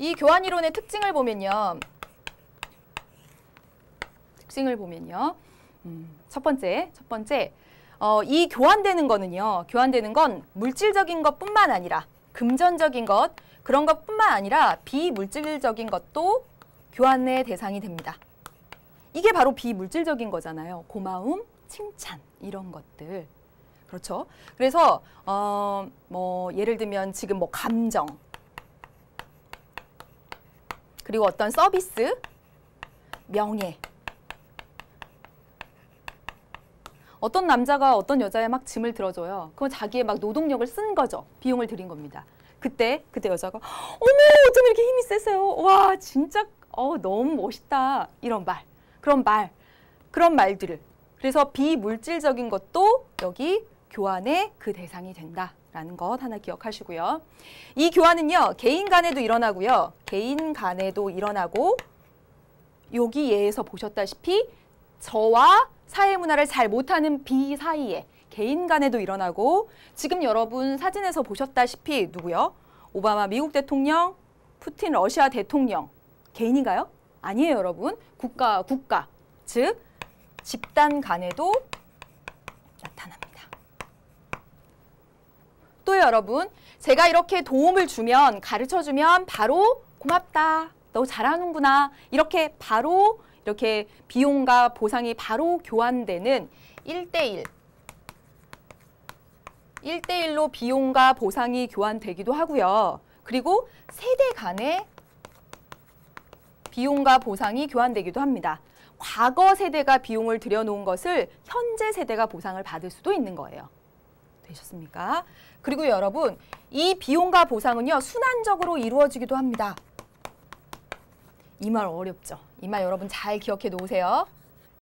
이 교환 이론의 특징을 보면요. 특징을 보면요. 음, 첫 번째, 첫 번째, 어, 이 교환되는 거는요. 교환되는 건 물질적인 것뿐만 아니라 금전적인 것 그런 것뿐만 아니라 비물질적인 것도 교환의 대상이 됩니다. 이게 바로 비물질적인 거잖아요. 고마움, 칭찬 이런 것들. 그렇죠? 그래서 어, 뭐 예를 들면 지금 뭐 감정 그리고 어떤 서비스, 명예 어떤 남자가 어떤 여자의 막 짐을 들어줘요. 그건 자기의 막 노동력을 쓴 거죠. 비용을 들인 겁니다. 그때 그때 여자가 어머 어쩜 이렇게 힘이 세세요. 와 진짜 어 너무 멋있다 이런 말 그런 말 그런 말들을 그래서 비물질적인 것도 여기 교환의 그 대상이 된다 라는 것 하나 기억하시고요. 이 교환은요 개인 간에도 일어나고요 개인 간에도 일어나고 여기 예에서 보셨다시피 저와 사회 문화를 잘 못하는 비 사이에 개인 간에도 일어나고 지금 여러분 사진에서 보셨다시피 누구요? 오바마 미국 대통령, 푸틴 러시아 대통령 개인인가요? 아니에요, 여러분. 국가 국가 즉 집단 간에도 나타납니다. 또 여러분, 제가 이렇게 도움을 주면 가르쳐 주면 바로 고맙다. 너 잘하는구나. 이렇게 바로 이렇게 비용과 보상이 바로 교환되는 1대1 1대1로 비용과 보상이 교환되기도 하고요. 그리고 세대 간의 비용과 보상이 교환되기도 합니다. 과거 세대가 비용을 들여놓은 것을 현재 세대가 보상을 받을 수도 있는 거예요. 되셨습니까? 그리고 여러분, 이 비용과 보상은요, 순환적으로 이루어지기도 합니다. 이 말 어렵죠? 이 말 여러분 잘 기억해 놓으세요.